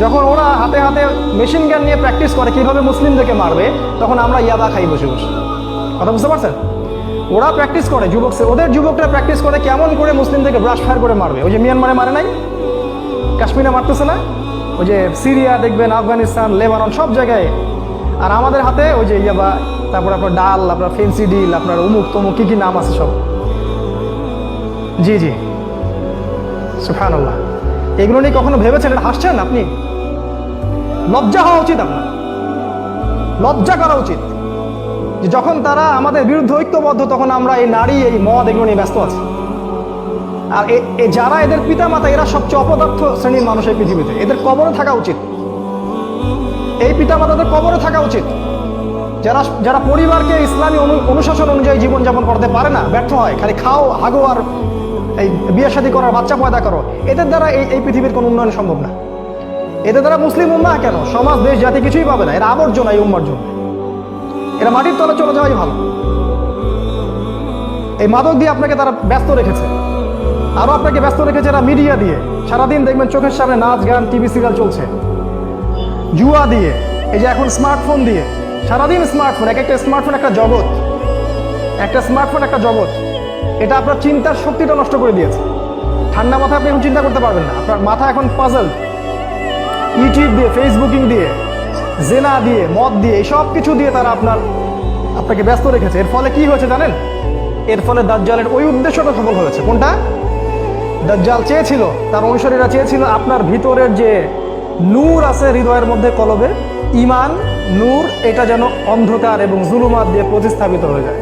যখন ওরা হাতে হাতে মেশিন গান নিয়ে প্র্যাকটিস করে কীভাবে মুসলিমদেরকে মারবে, তখন আমরা ইয়াবা খাই বসে বসে। কথা বুঝতে পারছেন? ওরা প্র্যাকটিস করে যুবক, ওদের যুবকরা প্র্যাকটিস করে কেমন করে মুসলিমদেরকে ব্রাশ ফায়ার করে মারবে। ওই যে মিয়ানমারে মারে নাই? কাশ্মীরে মারতেছে না? ওই যে সিরিয়া দেখবেন আফগানিস্তান লেবানন সব জায়গায়। আর আমাদের হাতে ওই যে ইয়াবা, তারপর আপনার ডাল, আপনার ফেন্সি ডিল আপনার উমুক তমুক কী কী নাম আছে সব? জি জি। সুফান আল্লাহ এগুলো নিয়ে কখনো ভেবেছেন? এটা হাসছেন আপনি? লজ্জা হওয়া উচিত আপনার। লজ্জা করা উচিত। যে যখন তারা আমাদের বিরুদ্ধে ঐক্যবদ্ধ, তখন আমরা এই নারী, এই মদ এগুলো নিয়ে ব্যস্ত আছি। আর যারা এদের পিতামাতা, এরা সবচেয়ে অপদার্থ শ্রেণির মানুষ এই পৃথিবীতে। এদের কবরে থাকা উচিত। এই পিতামাতাদের কবরে থাকা উচিত। যারা যারা পরিবারকে ইসলামী অনু- অনুশাসন অনুযায়ী জীবনযাপন করতে পারে না, ব্যর্থ হয়। খালি খাও, হাগো আর এই বিয়ে শাদী করার বাচ্চা পয়দা করো। এদের দ্বারা এই এই পৃথিবীর কোনো উন্নয়ন সম্ভব না। এদের দ্বারা মুসলিম উম্মা কেন? সমাজ, দেশ, জাতি কিছুই পাবে না। এরা আবর্জনা এই উম্মার জন্য। এরা মাটির তলে চলে যাওয়াই ভালো। এই মাদক দিয়ে আপনাকে তারা ব্যস্ত রেখেছে। আরও আপনাকে ব্যস্ত রেখেছে এরা মিডিয়া দিয়ে। সারাদিন দেখবেন চোখের সামনে নাচ, গান, টিভি, সিরিয়াল চলছে। জুয়া দিয়ে, এই যে এখন স্মার্টফোন দিয়ে। সারাদিন স্মার্টফোন, এক একটা স্মার্টফোন একটা জগৎ। একটা স্মার্টফোন, একটা জগৎ। এটা আপনার চিন্তার শক্তিটা নষ্ট করে দিয়েছে। ঠান্ডা মাথায় আপনি এখন চিন্তা করতে পারবেন না। আপনার মাথা এখন পাজল ইউটিউব দিয়ে ফেসবুকিং দিয়ে জেনা দিয়ে, মদ দিয়ে সব কিছু দিয়ে তারা আপনার, আপনাকে ব্যস্ত রেখেছে। এর ফলে কি হয়েছে জানেন? এর ফলে দাজ্জালের ওই উদ্দেশ্যটা সফল হয়েছে। কোনটা? দাজ্জাল চেয়েছিল, তার অনুসারীরা চেয়েছিল আপনার ভিতরের যে নূর আছে হৃদয়ের মধ্যে কলবে ইমান নূর, এটা যেন অন্ধকার এবং জুলুমাত দিয়ে প্রতিস্থাপিত হয়ে যায়।